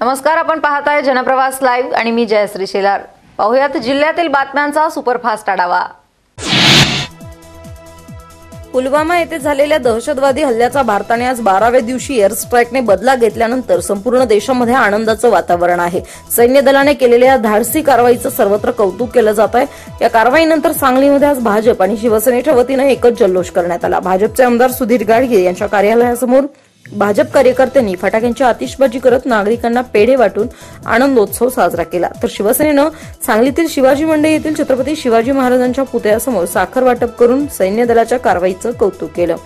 नमस्कार आपण पाहताय जनप्रवास लाईव्ह आणि मी जयश्री शेलार. पाहुयात जिल्ह्यातील बातम्यांचा सुपरफास्ट आढावा. पुलवामा येथे झालेल्या दहशतवादी हल्ल्याचा भारताने आज बाराव्या दिवशी एअर स्ट्राईकने बदला घेतल्यानंतर संपूर्ण देशामध्ये आनंदाचं वातावरण आहे. सैन्य दलाने केलेल्या या धाडसी कारवाईचं सर्वत्र कौतुक केलं जात आहे. या कारवाईनंतर सांगलीमध्ये आज भाजप आणि शिवसेनेच्या वतीनं एकच जल्लोष करण्यात आला. भाजपचे आमदार सुधीर गाडगे यांच्या कार्यालयासमोर भाजप कार्यकर्त्यांनी फटाक्यांची आतिषबाजी करत नागरिकांना पेढे वाटून आनंदोत्सव साजरा केला. तर शिवसेनेनं सांगलीतील शिवाजी मंडई येथील छत्रपती शिवाजी महाराजांच्या पुतळ्यासमोर साखर वाटप करून सैन्य दलाच्या कारवाईचं कौतुक केलं.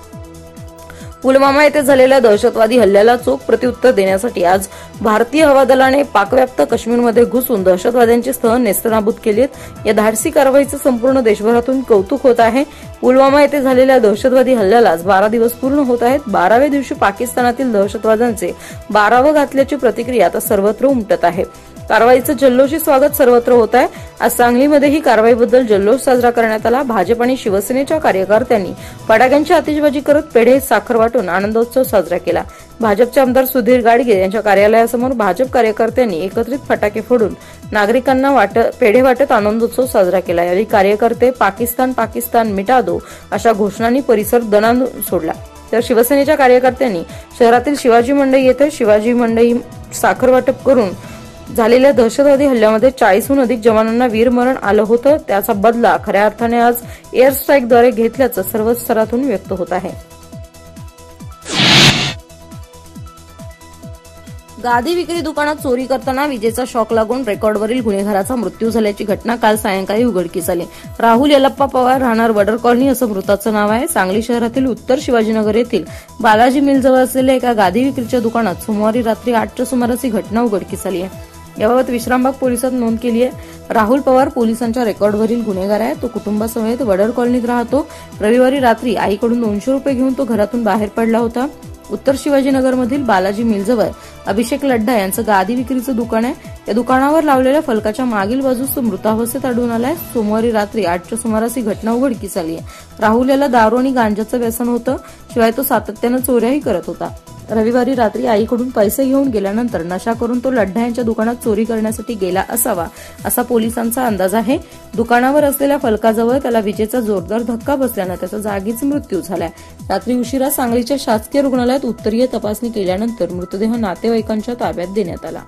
पुलवामा येथे झालेल्या दहशतवादी हल्ल्याला चोख प्रत्युत्तर देण्यासाठी आज भारतीय हवादलाने पाकव्याप्त काश्मीरमध्ये घुसून दहशतवाद्यांची स्थळ नेस्तनाबूत केली आहेत या धाडसी कारवाईचं संपूर्ण देशभरातून कौतुक होत आहे. पुलवामा येथे झालेल्या दहशतवादी हल्ल्याला आज बारा दिवस पूर्ण होत आहेत. बाराव्या दिवशी पाकिस्तानातील दहशतवाद्यांचे बारावं घातल्याची प्रतिक्रिया आता सर्वत्र उमटत आहे. कारवाईचं जल्लोषी स्वागत सर्वत्र होत आहे. आज सांगलीमध्येही कारवाईबद्दल जल्लोष साजरा करण्यात आला. भाजप आणि शिवसेनेच्या कार्यकर्त्यांनी फटाक्यांची आतिषबाजी करत पेढे साखर वाटून आनंदोत्सव साजरा केला. भाजपचे आमदार सुधीर गाडगे यांच्या कार्यालयासमोर भाजप कार्यकर्त्यांनी एकत्रित फटाके फोडून नागरिकांना वाट पेढे वाटत आनंदोत्सव साजरा केला. यावेळी कार्यकर्ते पाकिस्तान पाकिस्तान मिटा दो अशा घोषणांनी परिसर दणानून सोडला. तर शिवसेनेच्या कार्यकर्त्यांनी शहरातील शिवाजी मंडई येथे शिवाजी मंडई साखर वाटप करून झालेल्या दहशतवादी हल्ल्यामध्ये चाळीसहून अधिक जवानांना वीरमरण आलं होतं. त्याचा बदला खऱ्या अर्थाने आज एअर स्ट्राईकद्वारे घेतल्याचं सर्व स्तरातून व्यक्त होत आहे. गादी विक्री दुकानात चोरी करताना विजेचा शॉक लागून रेकॉर्डवरील गुन्हेगाराचा मृत्यू झाल्याची घटना काल सायंकाळी उघडकीस आली. राहुल यलप्पा पवार राहणार वडर कॉलनी असं मृताचं नाव आहे. सांगली शहरातील उत्तर शिवाजीनगर येथील बालाजी मिलजवळ असलेल्या एका गादी विक्रीच्या दुकानात सोमवारी रात्री आठच्या सुमारास ही घटना उघडकीस आली आहे. याबाबत विश्रामबाग पोलिसात नोंद केली आहे. राहुल पवार पोलिसांच्या रेकॉर्डवरील गुन्हेगार आहे. तो कुटुंबासमेत वडर कॉलनीत राहतो. रविवारी रात्री आईकडून दोनशे रुपये घेऊन तो घरातून बाहेर पडला होता. उत्तर शिवाजीनगरमधील बालाजी मिलजवळ अभिषेक लड्डा यांचं गादी विक्रीचं दुकान आहे. या दुकानावर लावलेल्या फलकाच्या मागील बाजूस तो मृतावस्थेत आढळून आलाय. सोमवारी रात्री आठच्या सुमारास ही घटना उघडकीस आली आहे राहुल याला दारू आणि गांजाचं व्यसन होतं शिवाय तो सातत्यानं चोऱ्याही करत होता. रविवारी रात्री आईकडून पैसे घेऊन गेल्यानंतर नशा करून तो लड्ढा यांच्या दुकानात चोरी करण्यासाठी गेला असावा असा पोलिसांचा अंदाज आहे. दुकानावर असलेल्या फलकाजवळ त्याला विजेचा जोरदार धक्का बसल्यानं त्याचा जागीच मृत्यू झालाय. रात्री उशिरा सांगलीच्या शासकीय रुग्णालयात उत्तरीय तपासणी केल्यानंतर मृतदेह नातेवाईकांच्या ताब्यात देण्यात आला.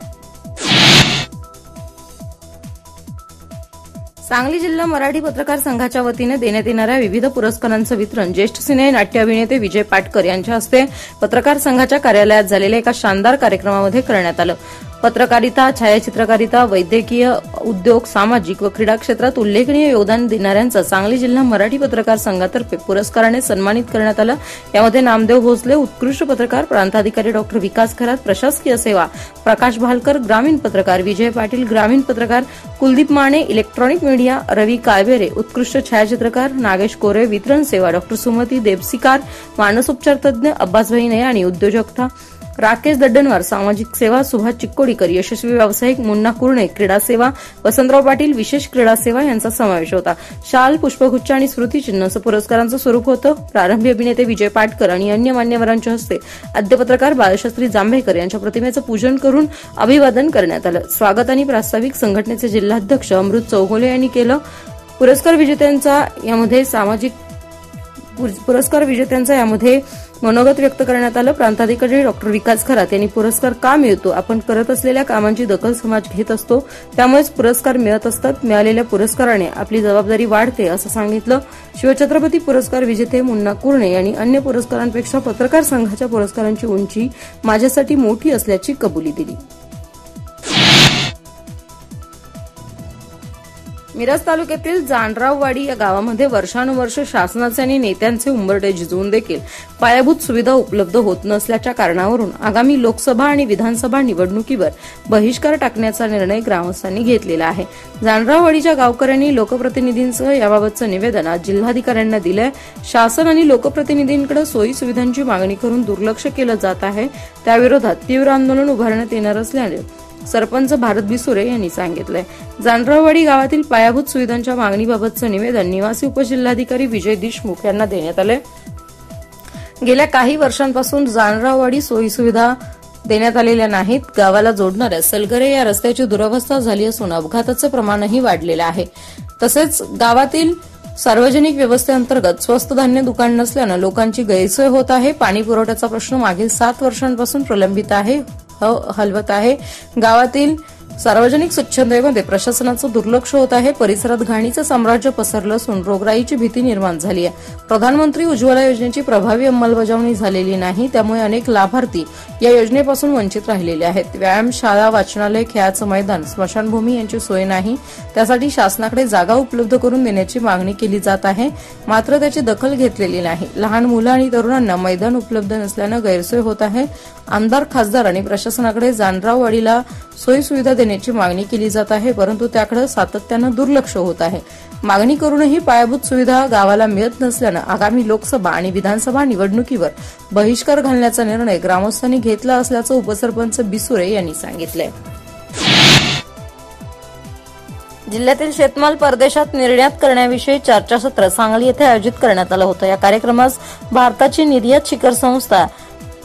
सांगली जिल्हा मराठी पत्रकार संघाच्या वतीने देण्यात येणाऱ्या विविध पुरस्कारांचं वितरण ज्येष्ठ सिने नाट्य अभिनेते विजय पाटकर यांच्या हस्ते पत्रकार संघाच्या कार्यालयात झालेल्या एका शानदार कार्यक्रमामध्ये करण्यात आलं. पत्रकारिता छायाचित्रकारिता वैद्यकीय उद्योग सामाजिक व क्रीडा क्षेत्रात उल्लेखनीय योगदान देणाऱ्यांचा सांगली जिल्हा मराठी पत्रकार संघातर्फे पुरस्काराने सन्मानित करण्यात आलं. यामध्ये नामदेव भोसले उत्कृष्ट पत्रकार प्रांताधिकारी डॉक्टर विकास खरात प्रशासकीय सेवा प्रकाश भालकर ग्रामीण पत्रकार विजय पाटील ग्रामीण पत्रकार कुलदीप माने इलेक्ट्रॉनिक मीडिया रवी काळबेरे उत्कृष्ट छायाचित्रकार नागेश कोरे वितरण सेवा डॉक्टर सुमती देवसिकार मानसोपचार तज्ज्ञ अब्बासभाई नये आणि उद्योजकता राकेश दड्डनवार सामाजिक सेवा सुभाष चिक्कोडीकर यशस्वी व्यावसायिक मुन्ना कुर्णे क्रीडा सेवा वसंतराव पाटील विशेष क्रीडा सेवा यांचा समावेश होता. शाल पुष्पगुच्छ आणि स्मृतिचिन्ह असं पुरस्कारांचं स्वरूप होतं. प्रारंभी अभिनेते विजय पाटकर आणि अन्य मान्यवरांच्या हस्ते आद्यपत्रकार बाळशास्त्री बालशास्त्री जांभेकर यांच्या प्रतिमेचं पूजन करून अभिवादन करण्यात आलं. स्वागत आणि प्रास्ताविक संघटनेचे जिल्हाध्यक्ष अमृत चौगोले यांनी केलं. पुरस्कार विजेत्यांचा यामध्ये सामाजिक पुरस्कार विजेत्यांचा यामध्ये मनोगत व्यक्त करण्यात आलं. प्रांताधिकारी डॉक्टर विकास खरात यांनी पुरस्कार का मिळतो? आपण करत असलेल्या कामांची दखल समाज घेत असतो. त्यामुळेच पुरस्कार मिळत असतात. मिळालेल्या पुरस्काराने आपली जबाबदारी वाढते असं सांगितलं. शिवछत्रपती पुरस्कार विजेते मुन्ना कुर्णे यांनी अन्य पुरस्कारांपेक्षा पत्रकार संघाच्या पुरस्कारांची उंची माझ्यासाठी मोठी असल्याची कबुली दिली. मिरज तालुक्यातील जाणराववाडी या गावामध्ये वर्षानुवर्ष शासनाचे आणि नेत्यांचे उंबरटे झिजवून देखील पायाभूत सुविधा उपलब्ध होत नसल्याच्या कारणावरून आगामी लोकसभा आणि विधानसभा निवडणुकीवर बहिष्कार टाकण्याचा निर्णय ग्रामस्थांनी घेतलेला आहे. जाणराववाडीच्या गावकऱ्यांनी लोकप्रतिनिधींसह याबाबतचं निवेदन आज जिल्हाधिकाऱ्यांना दिलंय. शासन आणि लोकप्रतिनिधींकडे सोयी सुविधांची मागणी करून दुर्लक्ष केलं जात आहे. त्याविरोधात तीव्र आंदोलन उभारण्यात येणार असल्याने सरपंच भारत बिसुरे यांनी सांगितलंय. जांड्राववाडी गावातील पायाभूत सुविधांच्या मागणीबाबतचं निवेदन निवासी उपजिल्हाधिकारी विजय देशमुख यांना देण्यात आलंय. गेल्या काही वर्षांपासून जाणराववाडी सोयीसुविधा देण्यात आलेल्या नाहीत. गावाला जोडणाऱ्या सलगरे या रस्त्याची दुरवस्था झाली असून अपघाताचं प्रमाणही वाढलेलं आहे. तसेच गावातील सार्वजनिक व्यवस्थेअंतर्गत स्वस्त धान्य दुकान नसल्यानं लोकांची गैरसोय होत आहे. पाणी पुरवठ्याचा प्रश्न मागील सात वर्षांपासून प्रलंबित आहे. हो, हलवत आहे. गावातील सार्वजनिक स्वच्छतेमध्ये प्रशासनाचं दुर्लक्ष होत आहे. परिसरात घाणीचं साम्राज्य पसरलं असून रोगराईची भीती निर्माण झाली आहे. प्रधानमंत्री उज्ज्वला योजनेची प्रभावी अंमलबजावणी झालेली नाही त्यामुळे अनेक लाभार्थी या योजनेपासून वंचित राहिलेले आहेत. व्यायाम शाळा वाचनालय खेळाचं मैदान स्मशानभूमी यांची सोय नाही. त्यासाठी शासनाकडे जागा उपलब्ध करून देण्याची मागणी केली जात आहे. मात्र त्याची दखल घेतलेली नाही. लहान मुलं आणि तरुणांना मैदान उपलब्ध नसल्यानं गैरसोय होत आहे. आमदार खासदार आणि प्रशासनाकडे जानराववाडीला सोयी सुविधा देण्याची मागणी केली जात आहे परंतु त्याकडे सातत्यानं दुर्लक्ष होत आहे. मागणी करूनही पायाभूत सुविधा गावाला मिळत नसल्यानं आगामी लोकसभा आणि विधानसभा निवडणुकीवर बहिष्कार घालण्याचा निर्णय ग्रामस्थांनी घेतला असल्याचं उपसरपंच बिसुरे यांनी सांगितलंय. जिल्ह्यातील शेतमाल परदेशात निर्यात करण्याविषयी चर्चासत्र सांगली येथे आयोजित करण्यात आलं होतं. या कार्यक्रमास भारताची निर्यात शिखर संस्था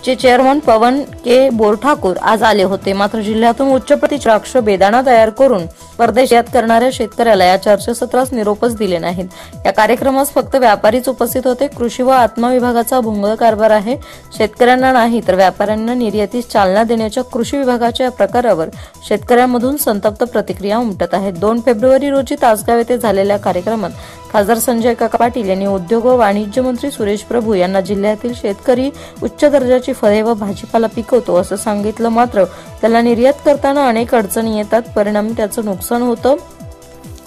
चे चेअरमन पवन के बोरठाकूर आज आले होते. मात्र जिल्ह्यातून उच्च प्रतीचे द्राक्ष बेदाणा तयार करून परदेशात करणाऱ्या शेतकऱ्याला या चर्चासत्रास निरोपच दिले नाहीत. या कार्यक्रमास फक्त व्यापारीच उपस्थित होते. कृषी व आत्मा विभागाचा भोंगळ कारभार आहे. शेतकऱ्यांना नाही तर व्यापाऱ्यांना निर्यातीस चालना देण्याच्या कृषी विभागाच्या या प्रकारावर शेतकऱ्यांमधून संतप्त प्रतिक्रिया उमटत आहेत. दोन फेब्रुवारी रोजी तासगाव येथे झालेल्या कार्यक्रमात खासदार संजय काका पाटील यांनी उद्योग व वाणिज्य मंत्री सुरेश प्रभू यांना जिल्ह्यातील शेतकरी उच्च दर्जाची फळे व भाजीपाला पिकवतो असं सांगितलं मात्र त्याला निर्यात करताना अनेक अडचणी येतात. परिणामी त्याचं नुकसान होतं.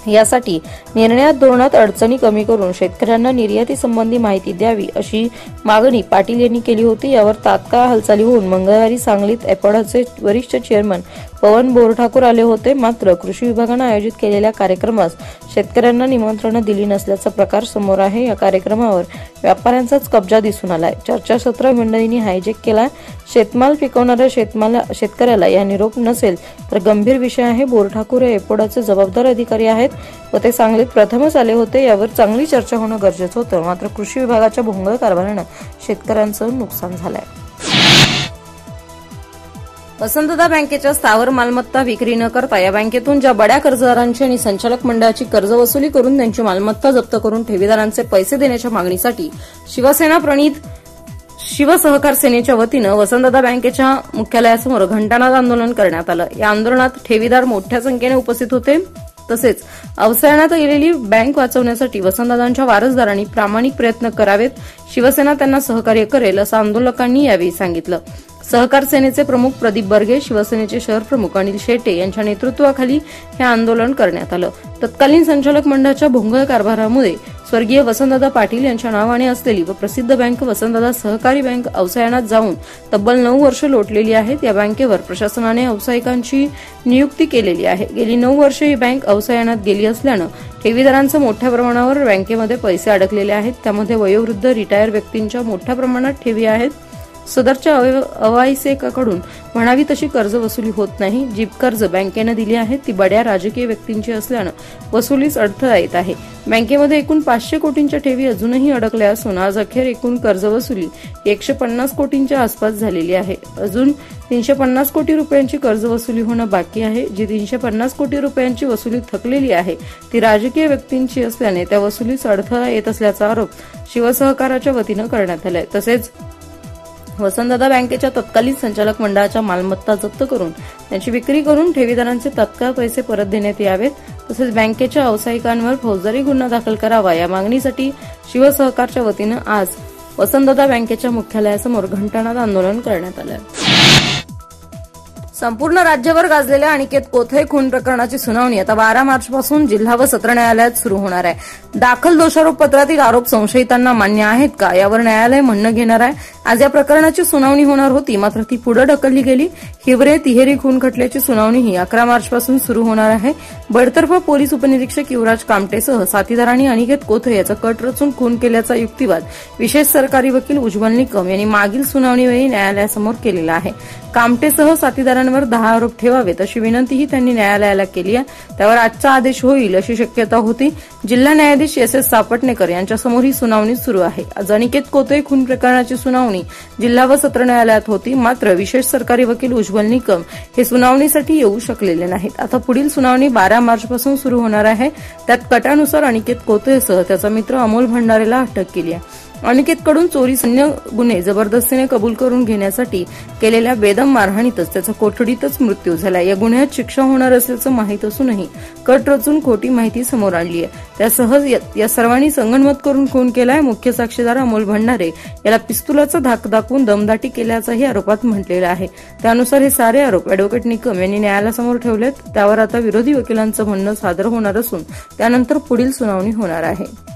यासाठी निर्णयात धोरणात अडचणी कमी करून शेतकऱ्यांना निर्याती संबंधी माहिती द्यावी अशी मागणी पाटील यांनी केली होती. यावर तात्काळ हालचाली होऊन मंगळवारी सांगलीत एपडाचे वरिष्ठ चेअरमन पवन बोरठाकूर आले होते. मात्र कृषी विभागानं आयोजित केलेल्या कार्यक्रमास शेतकऱ्यांना निमंत्रण दिली नसल्याचा प्रकार समोर आहे. या कार्यक्रमावर व्यापाऱ्यांचाच कब्जा दिसून आलाय. चर्चासत्र मंडळींनी हायजेक केला. शेतमाल पिकवणाऱ्या शेतमाल शेतकऱ्याला या निरोप नसेल तर गंभीर विषय आहे. बोरठाकूर हे एपोडाचे जबाबदार अधिकारी आहेत व ते सांगलीत प्रथमच आले होते. यावर चांगली चर्चा होणं गरजेचं होतं. मात्र कृषी विभागाच्या भोंगळ कारभारानं शेतकऱ्यांचं नुकसान झालंय. वसंतदा बँकेच्या स्थावर मालमत्ता विक्री न करता या बँकेतून ज्या बड्या कर्जदारांची आणि संचालक मंडळाची कर्ज वसुली करून त्यांची मालमत्ता जप्त करून ठेवीदारांचे पैसे देण्याच्या मागणीसाठी शिवसेना प्रणित शिवसहकार सेनेच्या वतीनं वसंतदा बँकेच्या मुख्यालयासमोर घंटानाद आंदोलन करण्यात आलं. या आंदोलनात ठेवीदार मोठ्या संख्येने उपस्थित होते. तसेच अवसरण्यात गेलेली बँक वाचवण्यासाठी वसंतदादांच्या वारसदारांनी प्रामाणिक प्रयत्न करावेत. शिवसेना त्यांना सहकार्य करेल असं आंदोलकांनी यावेळी सांगितलं. सहकार सेनेचे प्रमुख प्रदीप बर्गे शिवसेनेचे शहर प्रमुख अनिल शेटे यांच्या नेतृत्वाखाली हे आंदोलन करण्यात आलं. तत्कालीन संचालक मंडळाच्या भोंगळ कारभारामुळे स्वर्गीय वसंतदादा पाटील यांच्या नावाने असलेली व प्रसिद्ध बँक वसंतदादा सहकारी बँक अवसायनात जाऊन तब्बल नऊ वर्ष लोटलेली आहेत. या बँकेवर प्रशासनाने अवसायिकांची नियुक्ती केलेली आहे. गेली नऊ वर्ष ही बँक अवसायनात गेली असल्यानं ठेवीदारांचं मोठ्या प्रमाणावर बँकेमध्ये पैसे अडकलेले आहेत. त्यामध्ये वयोवृद्ध रिटायर व्यक्तींच्या मोठ्या प्रमाणात ठेवी आहेत. सदरच्या अवायसेकाकडून म्हणावी तशी कर्ज वसुली होत नाही. जी कर्ज बँकेनं दिली आहेत ती बड्या राजकीय व्यक्तींची असल्यानं वसुलीस अडथळा येत आहे. बँकेमध्ये एकूण पाचशे कोटींच्या ठेवी अजूनही अडकल्या असून आज अखेर एकूण कर्ज वसुली एकशे पन्नास कोटींच्या आसपास झालेली आहे. अजून तीनशे पन्नास कोटी रुपयांची कर्ज वसुली होणं बाकी आहे. जी तीनशे पन्नास कोटी रुपयांची वसुली थकलेली आहे ती राजकीय व्यक्तींची असल्याने त्या वसुलीस अडथळा येत असल्याचा आरोप शिवसहकाराच्या वतीनं करण्यात आलाय. तसेच वसंतदादा बँकेच्या तत्कालीन संचालक मंडळाच्या मालमत्ता जप्त करून त्यांची विक्री करून ठेवीदारांचे तत्काळ पैसे परत देण्यात यावेत तसेच बँकेच्या व्यावसायिकांवर फौजदारी गुन्हा दाखल करावा या मागणीसाठी शिवसहकारच्या वतीनं आज वसंतदादा बँकेच्या मुख्यालयासमोर घंटानाद आंदोलन करण्यात आलं. संपूर्ण राज्यभर गाजलेल्या अनिकेत कोथे खून प्रकरणाची सुनावणी आता बारा मार्चपासून जिल्हा व सत्र न्यायालयात सुरू होणार आहे. दाखल दोषारोप पत्रातील आरोप संशयितांना मान्य आहेत का? यावर न्यायालय म्हणणं घेणार आहे. आज या प्रकरणाची सुनावणी होणार होती मात्र ती पुढे ढकलली गेली. हिवरे तिहेरी खून खटल्याची सुनावणी ही अकरा मार्च पासून सुरू होणार आहे. बडतर्फ पोलीस उपनिरीक्षक युवराज कामटेसह साथीदारांनी अनिकेत कोथळे याचा कट रचून खून केल्याचा युक्तिवाद विशेष सरकारी वकील उज्ज्वल निकम यांनी मागील सुनावणीवेळी न्यायालयासमोर केलेला आहे. कामटेसह साथीदारांवर दहा आरोप ठेवावेत अशी विनंतीही त्यांनी न्यायालयाला केली आहे. त्यावर आजचा आदेश होईल अशी शक्यता होती. जिल्हा न्यायाधीश एस एस सापटणेकर यांच्यासमोर ही सुनावणी सुरू आहे. आज अनिकेत कोथळे खून प्रकरणाची सुनावणी सुनावणी जिल्हा व सत्र न्यायालयात होती. मात्र विशेष सरकारी वकील उज्ज्वल निकम हे सुनावणीसाठी येऊ शकलेले नाहीत. आता पुढील सुनावणी बारा मार्चपासून सुरू होणार आहे. त्यात कटानुसार अनिकेत कोतेसह त्याचा मित्र अमोल भंडारेला अटक केली आहे. अनिकेतकडून चोरी सैन्य गुन्हे जबरदस्तीने कबूल करून घेण्यासाठी केलेल्या बेदम मारहाणीतच त्याचा कोठडीतच मृत्यू झाला. या गुन्ह्यात शिक्षा होणार असल्याचं माहीत असूनही कट रचून खोटी माहिती समोर आणली आहे. त्यासह या- या सर्वांनी संगणमत करून खून केलाय. मुख्य साक्षीदार अमोल भंडारे याला पिस्तुलाचा धाक दाखवून दमदाटी केल्याचाही आरोपात म्हटलेला आहे. त्यानुसार हे सारे आरोप अॅडव्होकेट निकम यांनी न्यायालयासमोर ठेवलेत. त्यावर आता विरोधी वकिलांचं म्हणणं सादर होणार असून त्यानंतर पुढील सुनावणी होणार आहे.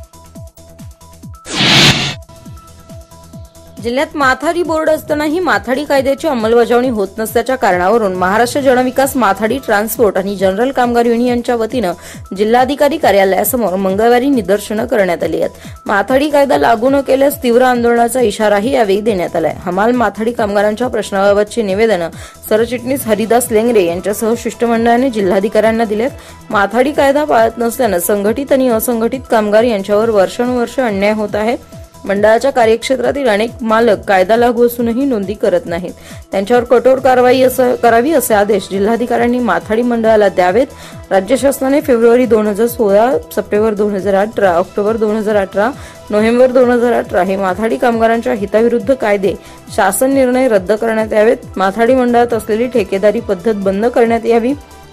जिल्ह्यात माथाडी बोर्ड असतानाही माथाडी कायद्याची अंमलबजावणी होत नसल्याच्या कारणावरून महाराष्ट्र जनविकास माथाडी ट्रान्सपोर्ट आणि जनरल कामगार युनियनच्या वतीनं जिल्हाधिकारी कार्यालयासमोर मंगळवारी निदर्शनं करण्यात आली आहेत. माथाडी कायदा लागू न केल्यास तीव्र आंदोलनाचा इशाराही यावेळी देण्यात आलाय. हमाल माथाडी कामगारांच्या प्रश्नाबाबतची निवेदनं सरचिटणीस हरिदास लेंगरे यांच्यासह शिष्टमंडळाने जिल्हाधिकाऱ्यांना दिलेत. माथाडी कायदा पाळत नसल्यानं संघटित आणि असंघटित कामगार यांच्यावर वर्षानुवर्ष अन्याय होत आहे. मंडळाच्या कार्यक्षेत्रातील अनेक मालक कायदा लागू असूनही नोंदी करत नाहीत. त्यांच्यावर कठोर कारवाई असं करावी असे आदेश जिल्हाधिकाऱ्यांनी माथाडी मंडळाला द्यावेत. राज्य शासनाने फेब्रुवारी दोन हजार सोळा सप्टेंबर दोन हजार अठरा ऑक्टोबर दोन हजार अठरा नोव्हेंबर दोन हजार अठरा हे माथाडी कामगारांच्या हिताविरुद्ध कायदे शासन निर्णय रद्द करण्यात यावेत. माथाडी मंडळात असलेली ठेकेदारी पद्धत बंद करण्यात यावी.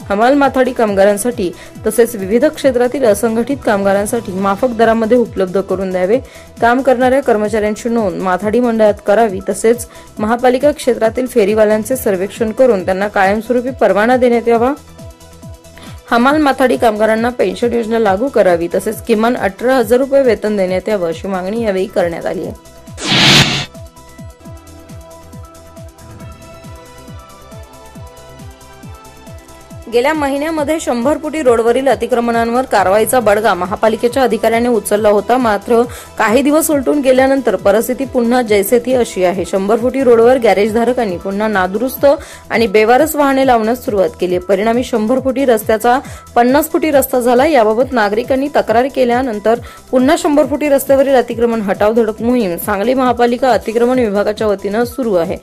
हमाल माथाडी कामगारांसाठी तसेच विविध क्षेत्रातील असंघटित कामगारांसाठी माफक दरामध्ये उपलब्ध करून द्यावे. काम करणाऱ्या कर्मचाऱ्यांची नोंद माथाडी मंडळात करावी. तसेच महापालिका क्षेत्रातील फेरीवाल्यांचे सर्वेक्षण करून त्यांना कायमस्वरूपी परवाना देण्यात यावा. हमाल माथाडी कामगारांना पेन्शन योजना लागू करावी. तसेच किमान अठरा हजार रुपये वेतन देण्यात यावं अशी मागणी यावेळी करण्यात आली आहे. गेल्या महिन्यामध्ये शंभर फुटी रोडवरील अतिक्रमणांवर कारवाईचा बडगा महापालिकेच्या अधिकाऱ्यांनी उचलला होता. मात्र काही दिवस उलटून गेल्यानंतर परिस्थिती पुन्हा जैसे ती अशी आहे. शंभर फुटी रोडवर गॅरेजधारकांनी पुन्हा नादुरुस्त आणि बेवारस वाहने लावण्यास सुरुवात केली. परिणामी शंभर फुटी रस्त्याचा पन्नास फुटी रस्ता झाला. याबाबत नागरिकांनी तक्रार केल्यानंतर पुन्हा शंभर फुटी रस्त्यावरील अतिक्रमण हटाव धडक मोहीम सांगली महापालिका अतिक्रमण विभागाच्या वतीनं सुरू आहे.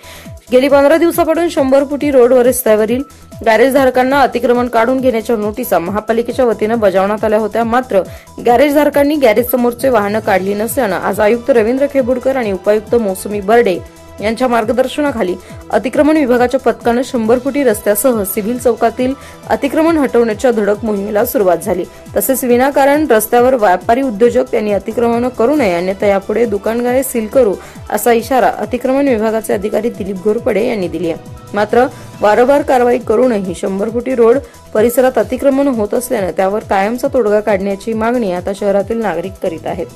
गेली पंधरा दिवसापासून शंभर फुटी रोड रस्त्यावरील गॅरेजधारकांना अतिक्रमण काढून घेण्याच्या नोटिसा महापालिकेच्या वतीनं बजावण्यात आल्या होत्या. मात्र गॅरेजधारकांनी गॅरेज समोरचे वाहनं काढली नसल्यानं आज आयुक्त रवींद्र खेबुडकर आणि उपायुक्त मोसमी बर्डे यांच्या मार्गदर्शनाखाली अतिक्रमण विभागाच्या पथकानं शंभर फुटी रस्त्यासह सिव्हिल चौकातील अतिक्रमण हटवण्याच्या धडक मोहिमेला सुरुवात झाली. तसेच विनाकारण रस्त्यावर व्यापारी उद्योजक यांनी अतिक्रमण करू नये अन्यथा यापुढे दुकानगाळे सील करू असा इशारा अतिक्रमण विभागाचे अधिकारी दिलीप घोरपडे यांनी दिली आहे. मात्र वारंवार कारवाई करूनही शंभर फुटी रोड परिसरात अतिक्रमण होत असल्यानं त्यावर कायमचा तोडगा काढण्याची मागणी आता शहरातील नागरिक करीत आहेत.